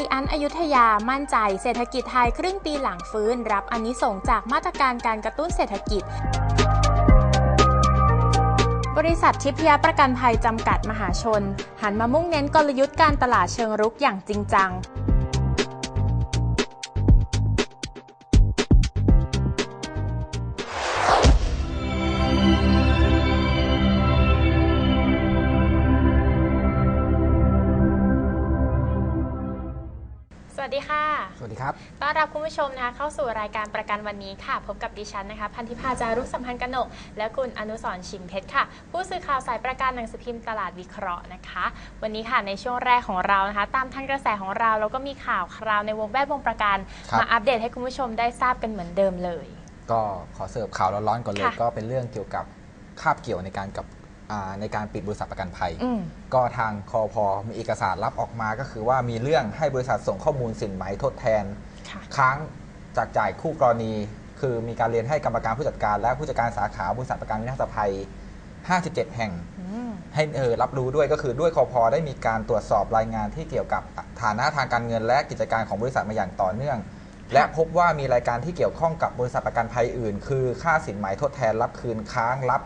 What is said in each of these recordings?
ลิอันอยุธยามั่นใจเศรษฐกิจไทยครึ่งปีหลังฟื้น รับอนนิสงจากมาตรการการกระตุ้นเศรษฐกิจบริษัททิพยประกันภัยจำกัดมหาชน หันมามุ่งเน้นกลยุทธ์การตลาดเชิงรุกอย่างจริงจัง วัสดีค่ะ สวัสดีครับ ต้อนรับคุณผู้ชมนะคะเข้าสู่รายการประกันวันนี้ค่ะ พบกับดิฉันนะคะ พันธิพาจารุสัมพันธ์กนก และคุณอนุสรณ์ชิมเพชรค่ะ ผู้สื่อข่าวสายประกันหนังสือพิมพ์ตลาดวิเคราะห์นะคะ วันนี้ค่ะในช่วงแรกของเรานะคะ ตามทันกระแสของเราแล้วก็มีข่าวคราวในวงแวดวงประกันครับมาอัปเดตให้คุณผู้ชมได้ทราบกันเหมือนเดิมเลย ก็ขอเสิร์ฟข่าวร้อนๆก่อนเลยค่ะก็เป็นเรื่องเกี่ยวกับคาบเกี่ยวในการกับอ่า ในการปิดบริษัทประกันภัยอืมก็ทางคอพอมีเอกสารรับออกมาก็คือว่ามีเรื่องให้บริษัทส่งข้อมูลสินไหมทดแทนค่ะค้างจากจ่ายคู่กรณี คือมีการเรียนให้กรรมการผู้จัดการ และผู้จัดการสาขาบริษัทประกันวินาศภัย 57 แห่งอืมให้เออรับรู้ด้วยก็คือด้วยคอพอได้มีการตรวจสอบรายงานที่เกี่ยวกับฐานะทางการเงินและกิจการของบริษัทมาอย่างต่อเนื่อง และพบว่ามีรายการที่เกี่ยวข้องกับบริษัทประกันภัยอื่น คือค่าสินไหมทดแทนรับคืนค้างรับ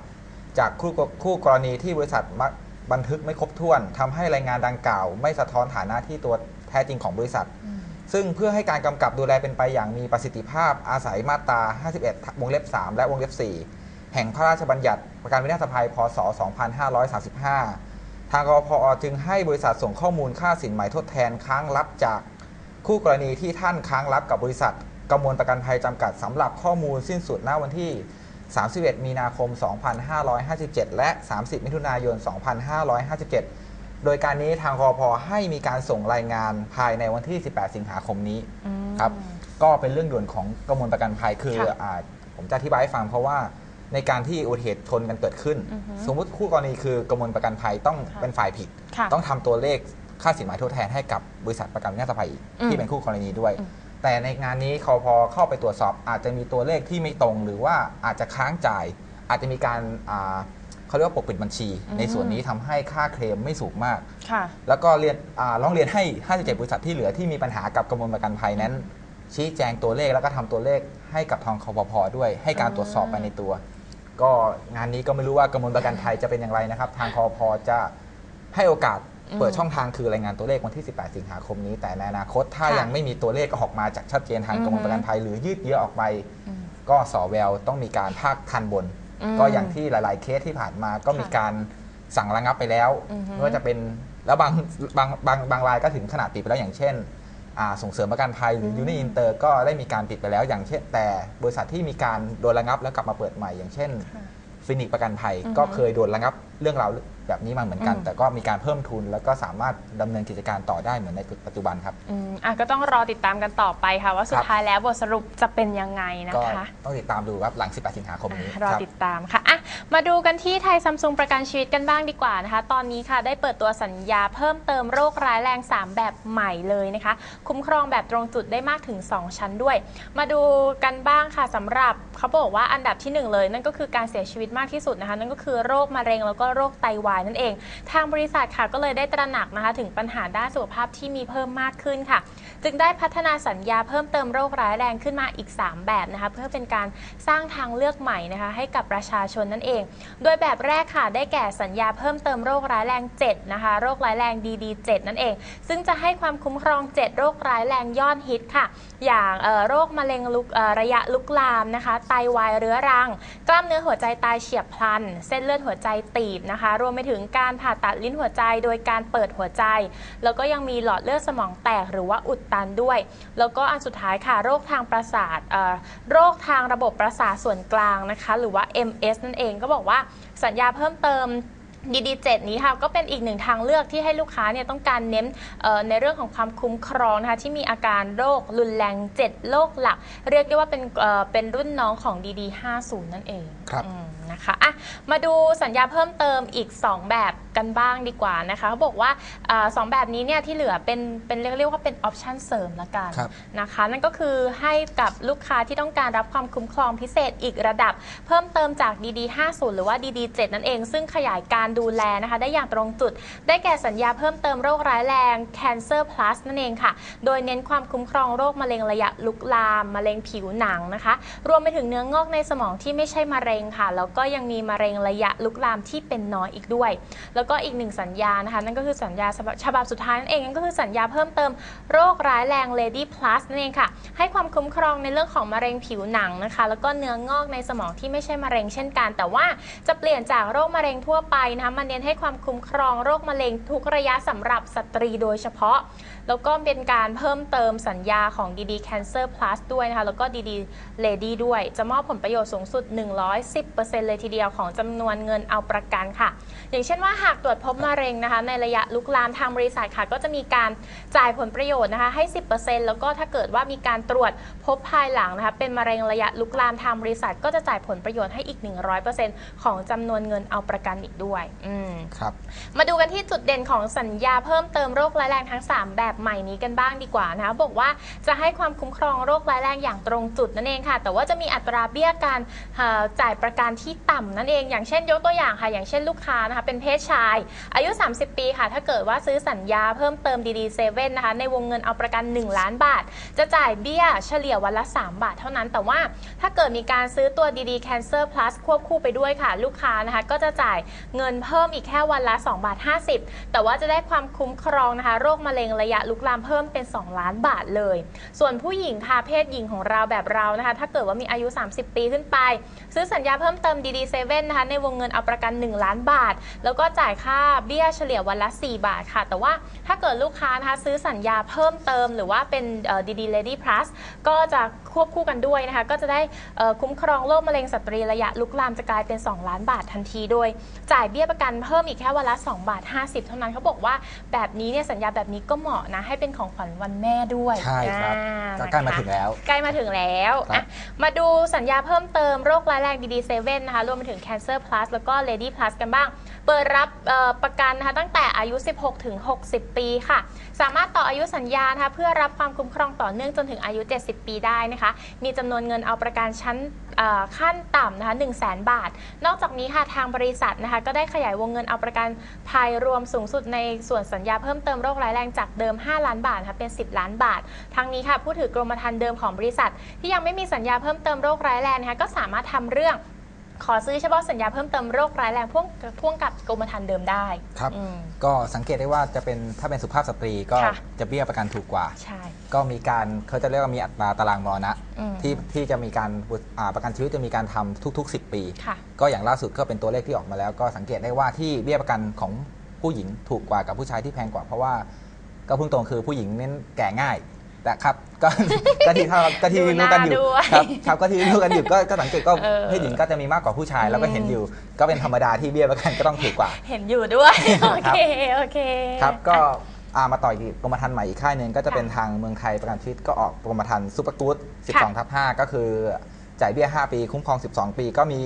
จากคู่กคู่กรณีที่บริษัทมักบันทึกไม่ครบถ้วนทำให้รายงานดังกล่าว ไม่สะท้อนฐานะที่ตัวแท้จริงของบริษัทอืมซึ่งเพื่อให้การกำกับดูแลเป็นไปอย่างมีประสิทธิภาพอาศัยมาตรา 51 วงเล็บ 3 และวงเล็บ 4 แห่งพระราชบัญญัติประกันวินาศภัย พศ 2535 ทางกพอจึงให้บริษัทส่งข้อมูลค่าสินไหมทดแทนค้างรับจากคู่กรณีที่ท่านค้างรับกับบริษัทกมวลประกันภัยจำกัดสำหรับข้อมูลสิ้นสุดณวันที่ 31 มีนาคม 2557 และ 30 มิถุนายน 2557 โดยการนี้ทางกพให้มีการส่งรายงานภายในวันที่ 18 สิงหาคมนี้อืมครับก็เป็นเรื่องด่วนของกมวลประกันภัยคือค่ะอาผมจะอธิบายให้ฟังเพราะว่าในการที่อุบัติเหตุชนกันเกิดขึ้นอือฮึสมมุติคู่กรณีคือกมวลประกันภัยต้องค่ะเป็นฝ่ายผิดค่ะต้องทำตัวเลขค่าสินไหมทดแทนให้กับบริษัทประกันวินาศภัยอีกอืมที่เป็นคู่กรณีด้วยอืม แต่ในงานนี้เขาพอเข้าไปตรวจสอบอาจจะมีตัวเลขที่ไม่ตรง หรือว่าอาจจะค้างจ่าย อาจจะมีการอ่าเขาเรียกว่าปกปิดบัญชี อืม ในส่วนนี้ทำให้ค่าเคลมไม่สูงมาก ค่ะ แล้วก็เรียนอ่าร้องเรียนให้ 57 บริษัทที่เหลือที่มีปัญหากับกระบวนประกันภัยนั้น ชี้แจงตัวเลขแล้วก็ทำตัวเลขให้กับทางคอปพด้วย ให้การตรวจสอบไปในตัว ก็งานนี้ก็ไม่รู้ว่ากระบวนประกันภัยจะเป็นอย่างไรนะครับ ทางคอปพจะให้โอกาสอืม เปิดช่องทางคือรายงานตัวเลขวันที่ 18 สิงหาคมนี้ แต่ในอนาคตถ้าค่ะยังไม่มีตัวเลขออกมาจากชัดเจนทางอือฮึกระบวนประกันภัยหรือยืดเยื้อออกไปอืมก็สอแววต้องมีการภาคทันบนอืมก็อย่างที่หลาย ๆ เคสที่ผ่านมาก็มีค่ะการสั่งระงับไปแล้วอือฮึไม่ว่าจะเป็นแล้วบางบางบางบางรายก็ถึงขนาดปิดไปแล้วอย่างเช่นอ่าส่งเสริมประกันภัยหรือยูนิอินเตอร์ก็ได้มีการปิดไปแล้วอย่างเช่น แต่บริษัทที่มีการโดนระงับแล้วกลับมาเปิดใหม่ อย่างเช่นค่ะฟินิกประกันภัยอือฮึก็เคยโดนระงับ เรื่องราวแบบนี้มาเหมือนกันอืมแต่ก็มีการเพิ่มทุน แล้วก็สามารถดำเนินกิจการต่อได้เหมือนในปัจจุบันครับอืมอะก็ต้องรอติดตามกันต่อไปค่ะว่าสุคดรับท้ายแล้วบทสรุปจะเป็นยังไงนะก็คะต้องติดตามดูครับหลัง 18 สิงหาคมนี้อะรอครับติดตามค่ะอะมาดูกันที่ไทยซัมซุงประกันชีวิตกันบ้างดีกว่านะคะ ตอนนี้ค่ะได้เปิดตัวสัญญาเพิ่มเติมโรคร้ายแรง 3 แบบใหม่เลยนะคะ คุ้มครองแบบตรงจุดได้มากถึง 2 ชั้นด้วย มาดูกันบ้างค่ะสำหรับเขาบอกว่าอันดับทีหนึ่1 เลย นั่นก็คือการเสียชีวิตมากที่สุดนะคะ นั่นก็คือโรคมะเร็งแล้วก็โรคไตวายนั่นเอง ทางบริษัทค่ะก็เลยได้ตระหนักนะคะถึงปัญหาด้านสุขภาพที่มีเพิ่มมากขึ้นค่ะ จึงได้พัฒนาสัญญาเพิ่มเติมโรคร้ายแรงขึ้นมาอีก 3 แบบนะคะเพื่อเป็นการสร้างทางเลือกใหม่นะคะให้กับประชาชนนั่นเอง โดยแบบแรกค่ะได้แก่สัญญาเพิ่มเติมโรคร้ายแรง 7 นะคะ โรคร้ายแรง DD7 นั่นเอง ซึ่งจะให้ความคุ้มครอง 7 โรคร้ายแรงยอดฮิตค่ะ อย่างโรคมะเร็งลุกระยะลุกลามนะคะ ไตวายเรื้อรัง กล้ามเนื้อหัวใจตายเฉียบพลัน เส้นเลือดหัวใจตีบนะคะ รวมไปถึงการผ่าตัดลิ้นหัวใจ โดยการเปิดหัวใจ แล้วก็ยังมีหลอดเลือดสมองแตกหรือว่าอุดตันด้วย แล้วก็อันสุดท้ายค่ะโรคทางประสาทเอ่อโรคทางระบบประสาทส่วนกลางนะคะ หรือว่า MS นั่นเองก็บอกว่าสัญญาเพิ่มเติม DD7 นี้ค่ะก็เป็นอีกหนึ่งทางเลือกที่ให้ลูกค้าเนี่ยต้องการเน้นเอ่อในเรื่องของความคุ้มครองนะคะที่มีอาการโรครุนแรง 7 โรคหลัก เรียกได้ว่าเป็นเอ่อเป็นรุ่นน้องของ DD50 นั่นเองครับอืม นะคะอะมาดูสัญญาเพิ่มเติมอีก 2 แบบกันบ้างดีกว่านะคะเขาบอกว่าอาสองแบบนี้เนี่ยที่เหลือเป็นเป็นเรียกเรียกว่าเป็นออปชันเสริมละกันครับนะคะ นั่นก็คือให้กับลูกค้าที่ต้องการรับความคุ้มครองพิเศษอีกระดับ เพิ่มเติมจาก DD 50 หรือว่า DD 7นั่นเอง ซึ่งขยายการดูแลนะคะ ได้อย่างตรงจุด ได้แก่สัญญาเพิ่มเติมโรคร้ายแรง Cancer Plus นั่นเองค่ะ โดยเน้นความคุ้มครองโรคมะเร็งระยะลุกลามมะเร็งผิวหนังนะคะ รวมไปถึงเนื้องอกในสมองที่ไม่ใช่มะเร็งค่ะ แล้วก็็ยังมีมะเร็งระยะลุกลามที่เป็นน้อยอีกด้วย แล้วก็อีกหนึ่งสัญญานะคะ นั่นก็คือสัญญาฉบับสุดท้ายนั่นเองนั่นก็คือสัญญาเพิ่มเติมโรคร้ายแรง Lady Plus นั่นเองค่ะ ให้ความคุ้มครองในเรื่องของมะเร็งผิวหนังนะคะ แล้วก็เนื้องอกในสมองที่ไม่ใช่มะเร็งเช่นกัน แต่ว่าจะเปลี่ยนจากโรคมะเร็งทั่วไปนะคะมาเน้นให้ความคุ้มครองโรคมะเร็งทุกระยะสำหรับสตรีโดยเฉพาะ แล้วก็เป็นการเพิ่มเติมสัญญาของ DD Cancer Plus ด้วยนะคะ แล้วก็ DD Lady ด้วย จะมอบผลประโยชน์สูงสุด 110%เลยทีเดียวของจำนวนเงินเอาประกันค่ะ อย่างเช่นว่าหากตรวจพบมะเร็งนะคะ ในระยะลุกลามทางบริษัทค่ะ ก็จะมีการจ่ายผลประโยชน์นะคะให้ 10%แล้วก็ถ้าเกิดว่ามีการตรวจพบภายหลังนะคะเป็นมะเร็งระยะลุกลามทางบริษัท ก็จะจ่ายผลประโยชน์ให้อีก 100%ของจำนวนเงินเอาประกันอีกด้วยอืมครับมาดูกันที่จุดเด่นของสัญญาเพิ่มเติมโรคร้ายแรงทั้ง 3 แบบใหม่นี้กันบ้างดีกว่านะคะบอกว่าจะให้ความคุ้มครองโรคร้ายแรงอย่างตรงจุดนั่นเองค่ะ แต่ว่าจะมีอัตราเบี้ยการเอ่อจ่ายประกันที่ต่ำนั่นเอง อย่างเช่นยกตัวอย่างค่ะ อย่างเช่นลูกค้านะคะเป็นเพศชาย อายุ 30 ปีค่ะ ถ้าเกิดว่าซื้อสัญญาเพิ่มเติม DD7 นนะคะ ในวงเงินเอาประกัน 1 ล้านบาท จะจ่ายเบี้ยเฉลี่ยวันละ 3 บาทเท่านั้น แต่ว่าถ้าเกิดมีการซื้อตัว DD Cancer Plus ควบคู่ไปด้วยค่ะ ลูกค้านะคะ ก็จะจ่ายเงินเพิ่มอีกแค่วันละ2บาท50 แต่ว่าจะได้ความคุ้มครองนะคะ โรคมะเร็งระยะลุกลามเพิ่มเป็น 2 ล้านบาทเลย ส่วนผู้หญิงค่ะเพศหญิงของเราแบบเรานะคะ ถ้าเกิดว่ามีอายุ 30 ปีขึ้นไป ซื้อสัญญาเพิ่มเติม DD7 นะคะในวงเงินเอาประกัน 1 ล้านบาท แล้วก็จ่ายค่าเบี้ยเฉลี่ยวันละ 4 บาทค่ะ แต่ว่าถ้าเกิดลูกค้านะคะซื้อสัญญาเพิ่มเติม หรือว่าเป็นเอ่อ DD Lady Plus ก็จะควบคู่กันด้วยนะคะ ก็จะได้เอ่อคุ้มครองโรคมะเร็งสตรีระยะลุกลามจะกลายเป็น 2 ล้านบาททันทีโดย จ่ายเบี้ยประกันเพิ่มอีกแค่วันละ 2 บาท 50 เท่านั้นเขาบอกว่าแบบนี้เนี่ยสัญญาแบบนี้ก็เหมาะนะให้เป็นของขวัญวันแม่ด้วยใช่ครับอ่าก็ใกล้มานะคะถึงแล้ว ใกล้มาถึงแล้วครับอะมาดูสัญญาเพิ่มเติมโรคร้ายแรง DD7 นะคะรวมไปถึง Cancer Plus แล้วก็ Lady Plus กันบ้าง เปิดรับประกันนะคะตั้งแต่อายุ 16 ถึง 60 ปีค่ะ สามารถต่ออายุสัญญานะคะเพื่อรับความคุ้มครองต่อเนื่องจนถึงอายุ 70 ปีได้นะคะ มีจำนวนเงินเอาประกันชั้นขั้นต่ำนะคะ1 0 0 0 0แบาท นอกจากนี้ค่ะทางบริษัทนะคะก็ได้ขยายวงเงินเอาประกันภัยรวมสูงสุดในส่วนสัญญาเพิ่มเติมโรคร้ายแรงจากเดิม 5 ล้านบาทะคะเป็น 10 ล้านบาท ทั้งนี้ค่ะผู้ถือกรมธรรม์เดิมของบริษัท ที่ยังไม่มีสัญญาเพิ่มเติมโรคร้ายแรงนะคะก็สามารถทำเรื่อง ขอซื้อเฉพาะสัญญาเพิ่มเติมโรคร้ายแรงพ่วงพ่วงกับกรมธรรม์เดิมได้ครับอืม ก็สังเกตได้ว่าจะเป็นถ้าเป็นสุภาพสตรีก็ค่ะ จะเบี้ยประกันถูกกว่า ใช่ก็มีการเขาจะเรียกว่ามีอัตราตารางมรณะอืมที่ที่จะมีการอ่าประกันชีวิตจะมีการทำทุก ๆ 10 ปี ค่ะ ก็อย่างล่าสุดก็เป็นตัวเลขที่ออกมาแล้ว ก็สังเกตได้ว่าที่เบี้ยประกันของผู้หญิงถูกกว่ากับผู้ชายที่แพงกว่าเพราะว่าก็พุ่งตรงคือผู้หญิงเน้นแก่ง่าย แต่ครับก็ ก็ที่ถ้าก็ที่ดูหน้ารู้กันอยู่ด้วยครับครับก็ที่รู้กันอยู่ก็ก็สังเกตก็เออ เพศหญิงก็จะมีมากกว่าผู้ชายแล้วก็เห็นอยู่ ก็เป็นธรรมดาที่เบี้ยประกันก็ต้องถูกกว่า เห็นอยู่ด้วย โอเค โอเคครับก็อ่ามาต่ออีกกรมธรรม์ใหม่อีกค่ายหนึ่งก็จะค่ะเป็นทางเมืองไทยประกันชีวิตก็ออกกรมธรรม์ซูเปอร์กู๊ดค่ะ12ทับ5ก็คือจ่ายเบี้ย 5 ปี คุ้มครอง 12 ปี ก็มี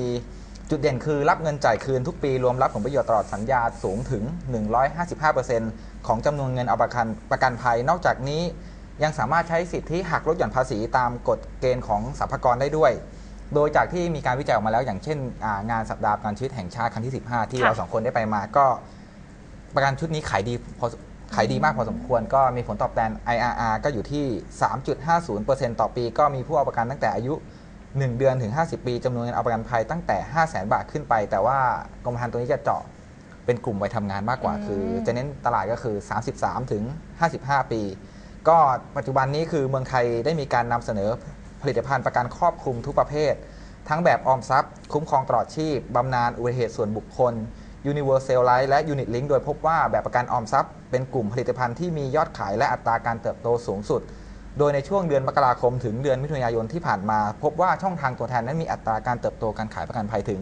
จุดเด่นคือรับเงินจ่ายคืนทุกปี รวมรับผลประโยชน์ตลอดสัญญาสูงถึง 155%ของจำนวนเงินเอาประกันประกันภัย นอกจากนี้ ยังสามารถใช้สิทธิหักลดหย่อนภาษีตามกฎเกณฑ์ของสรรพากรได้ด้วย โดยจากที่มีการวิจัยออกมาแล้วอย่างเช่นงานสัปดาห์ประกันชีวิตแห่งชาติครั้งที่ 15 ที่เราสองคนได้ไปมาก็ ประกันชุดนี้ขายดีพอขายดีมากพอสมควรก็มีผลตอบแทน IRR ก็อยู่ที่ 3.50%ต่อปี ก็มีผู้เอาประกันตั้งแต่อายุ 1 เดือนถึง 50 ปีจำนวนเงินเอาประกันภัยตั้งแต่ 5 0 0 0 0 0บาทขึ้นไป แต่ว่ากรมธรรม์ตัวนี้จะเจาะเป็นกลุ่มวัยทำงานมากกว่า คือ จะเน้นตลาดก็คือ 33 ถึง 55 ปี ก็ปัจจุบันนี้คือเมืองไทยได้มีการนำเสนอผลิตภัณฑ์ประกันครอบคลุมทุกประเภท ทั้งแบบออมทรัพย์ คุ้มครองตลอดชีพบำนาญอุบัติเหตุส่วนบุคคล Universal Life และ Unit Link โดยพบว่าแบบประกันออมทรัพย์ เป็นกลุ่มผลิตภัณฑ์ที่มียอดขายและอัตราการเติบโตสูงสุด โดยในช่วงเดือนมกราคมถึงเดือนมิถุนายนที่ผ่านมา พบว่าช่องทางตัวแทนนั้นมีอัตราการเติบโตการขายประกันภัยถึง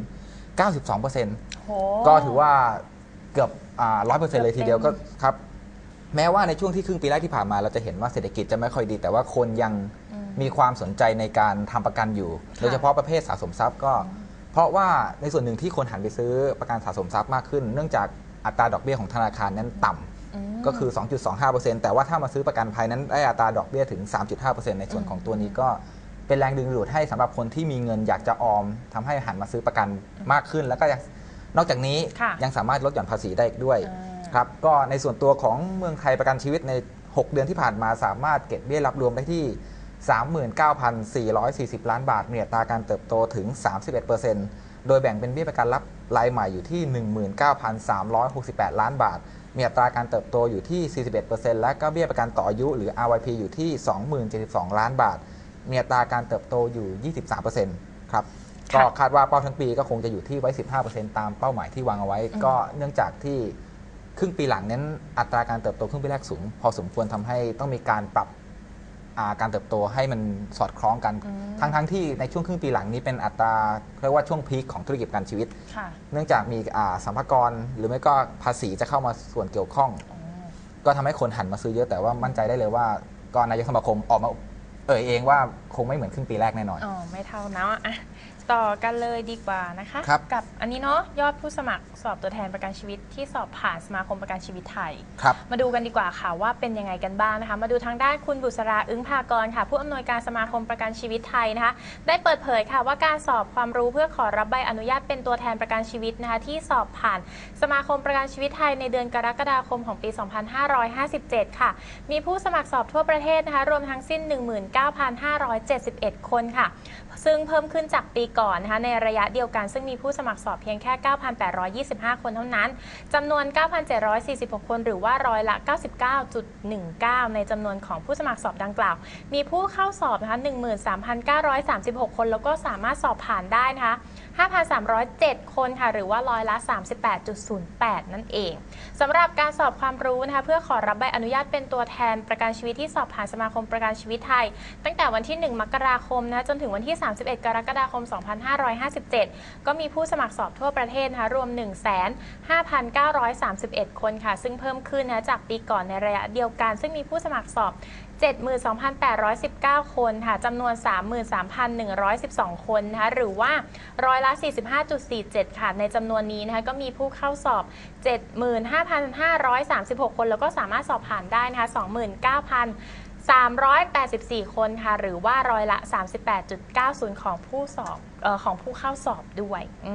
92%ก็ถือว่าเกือบร้อยเปอร์เซ็นต์เลยทีเดียวก็ครับ แม้ว่าในช่วงที่ครึ่งปีแรกที่ผ่านมาเราจะเห็นว่าเศรษฐกิจจะไม่ค่อยดี แต่ว่าคนยังอืมมีความสนใจในการทำประกันอยู่ค่ะโดยเฉพาะประเภทสะสมทรัพย์ก็ เพราะว่าในส่วนหนึ่งที่คนหันไปซื้อประกันสะสมทรัพย์มากขึ้น เนื่องจากอัตราดอกเบี้ยของธนาคารนั้นต่ำอืมก็คือ 2.25%แต่ว่าถ้ามาซื้อประกันภัยนั้นได้อัตราดอกเบี้ยถึง 3.5%ในส่วนของตัวนี้ก็เป็นแรงดึงดูดให้สำหรับคนที่มีเงินอยากจะออมทำให้หันมาซื้อประกันมากขึ้น แล้วก็ยังนอกจากนี้ค่ะยังสามารถลดหย่อนภาษีได้อีกด้วยอ่า ครับก็ในส่วนตัวของเมืองไทยประกันชีวิตใน 6 เดือนที่ผ่านมาสามารถเก็บเบี้ยรับรวมได้ที่ 39,440 ล้านบาทมีอัตราการเติบโตถึง 31%โดยแบ่งเป็นเบี้ยประกันรับรายใหม่อยู่ที่ 19,368 ล้านบาท มีอัตราการเติบโตอยู่ที่ 41%และก็เบี้ยประกันต่ออายุหรือ RYP อยู่ที่ 20,072 ล้านบาท มีอัตราการเติบโตอยู่ 23%ครับค่ะก็คาดว่าเป้าทั้งปีก็คงจะอยู่ที่ไว้ 15%ตามเป้าหมายที่วางเอาไว้อืมก็เนื่องจากที่ ครึ่งปีหลังนั้นอัตราการเติบโตครึ่งปีแรกสูง พอสมควรทำให้ต้องมีการปรับอ่าการเติบโตให้มันสอดคล้องกันอืมทั้งทั้งที่ในช่วงครึ่งปีหลังนี้เป็นอัตราเรียกว่าช่วงพีคของธุรกิจประกันชีวิตค่ะเนื่องจากมีอ่าสัมภากรหรือไม่ก็ภาษีจะเข้ามาส่วนเกี่ยวข้องอ๋อก็ทำให้คนหันมาซื้อเยอะแต่ว่ามั่นใจได้เลยว่าก็นายกสมาคมออกมาเอ่ยเองว่าคงไม่เหมือนครึ่งปีแรกแน่นอน อ๋อ ไม่เท่านะอะ ต่อกันเลยดีกว่านะคะ ครับกับอันนี้เนาะยอดผู้สมัครสอบตัวแทนประกันชีวิตที่สอบผ่านสมาคมประกันชีวิตไทย ครับมาดูกันดีกว่าค่ะว่าเป็นยังไงกันบ้างนะคะ มาดูทางด้านคุณบุษราอึ้งภากรค่ะ ผู้อำนวยการสมาคมประกันชีวิตไทยนะคะ ได้เปิดเผยค่ะว่าการสอบความรู้เพื่อขอรับใบอนุญาตเป็นตัวแทนประกันชีวิตนะคะที่สอบผ่านสมาคมประกันชีวิตไทยในเดือนกรกฎาคมของปี 2557 ค่ะ มีผู้สมัครสอบทั่วประเทศนะคะรวมทั้งสิ้น 19,571 คนค่ะซึ่งเพิ่มขึ้นจากปีก่อนนะคะในระยะเดียวกันซึ่งมีผู้สมัครสอบเพียงแค่ 9,825 คนเท่านั้นจำนวน 9,746 คนหรือว่าร้อยละ 99.19 ในจำนวนของผู้สมัครสอบดังกล่าว มีผู้เข้าสอบนะคะ13,936 คนแล้วก็สามารถสอบผ่านได้นะคะ5,307 คนค่ะ หรือว่าร้อยละ 38.08 นั่นเองสำหรับการสอบความรู้นะคะ เพื่อขอรับใบอนุญาตเป็นตัวแทนประกันชีวิตที่สอบผ่านสมาคมประกันชีวิตไทย ตั้งแต่วันที่ 1 มกราคมนะคะจนถึงวันที่31 กรกฎาคม 2557 ก็มีผู้สมัครสอบทั่วประเทศนะคะรวม 1,5,931 คนค่ะ ซึ่งเพิ่มขึ้นนะจากปีก่อนในระยะเดียวกัน ซึ่งมีผู้สมัครสอบ72,819 คนค่ะจำนวน 33,112 คนนะคะหรือว่าร้อยละ 45.47 ค่ะ ในจำนวนนี้นะคะก็มีผู้เข้าสอบ 75,536 คน แล้วก็สามารถสอบผ่านได้นะคะ29,000 384 คนค่ะ หรือว่าร้อยละ 38.90 ของผู้สอบออของผู้เข้าสอบด้วยอ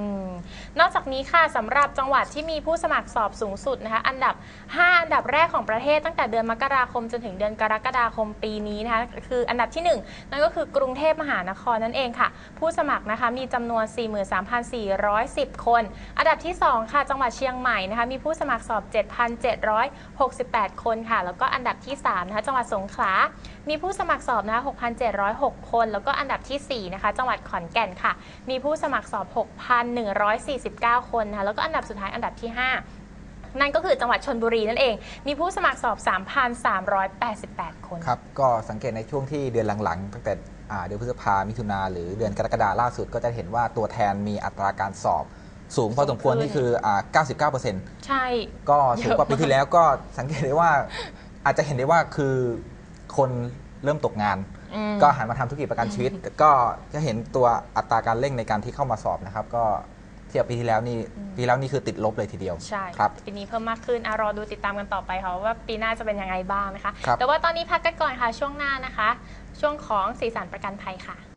นอกจากนี้ค่ะสำหรับจังหวัดที่มีผู้สมัครสอบสูงสุดนะคะ อันดับ 5 อันดับแรกของประเทศตั้งแต่เดือนมกราคมจนถึงเดือนกรกฎาคมปีนี้นะคะ คืออันดับที่ 1 นั่นก็คือกรุงเทพมหานครนั่นเองค่ะ ผู้สมัครนะคะมีจำนวน 43,410 คน อันดับที่ 2 ค่ะ จังหวัดเชียงใหม่นะคะ มีผู้สมัครสอบ 7,768 คนค่ะ แล้วก็อันดับที่3นะคะจังหวัดสงขลามีผู้สมัครสอบนะคะ6,706 คน แล้วก็อันดับทีสี่ 4 นะคะ จังหวัดขอนแก่นค่ะ มีผู้สมัครสอบ 6,149 คนนะคะ แล้วก็อันดับสุดท้ายอันดับที่ 5นั่นก็คือจังหวัดชนบุรีนั่นเอง มีผู้สมัครสอบ 3,388 คน ครับ ก็สังเกตในช่วงที่เดือนหลังๆ ตั้งแต่อ่าเดือนพฤษภามิถุนาหรือเดือนกรกฎาล่าสุดก็จะเห็นว่าตัวแทนมีอัตราการสอบสูงพอสมควรสูงขึ้นนี่คืออ่า99%ใช่ ก็สูงกว่าเยอะมากปีที่แล้วก็สังเกตได้ว่าอาจจะเห็นได้ว่าคือ คนเริ่มตกงาน อืม ก็หันมาทำธุรกิจประกันชีวิต ก็จะเห็นตัวอัตราการเร่งในการที่เข้ามาสอบนะครับ ก็เทียบปีที่แล้วนี่ปีที่แล้วนี่คือติดลบเลยทีเดียวใช่ครับ ปีนี้เพิ่มมากขึ้นอะรอดูติดตามกันต่อไปค่ะว่าปีหน้าจะเป็นยังไงบ้างนะคะ ครับ แต่ว่าตอนนี้พักกันก่อนค่ะช่วงหน้านะคะ ช่วงของสีสันประกันภัยค่ะ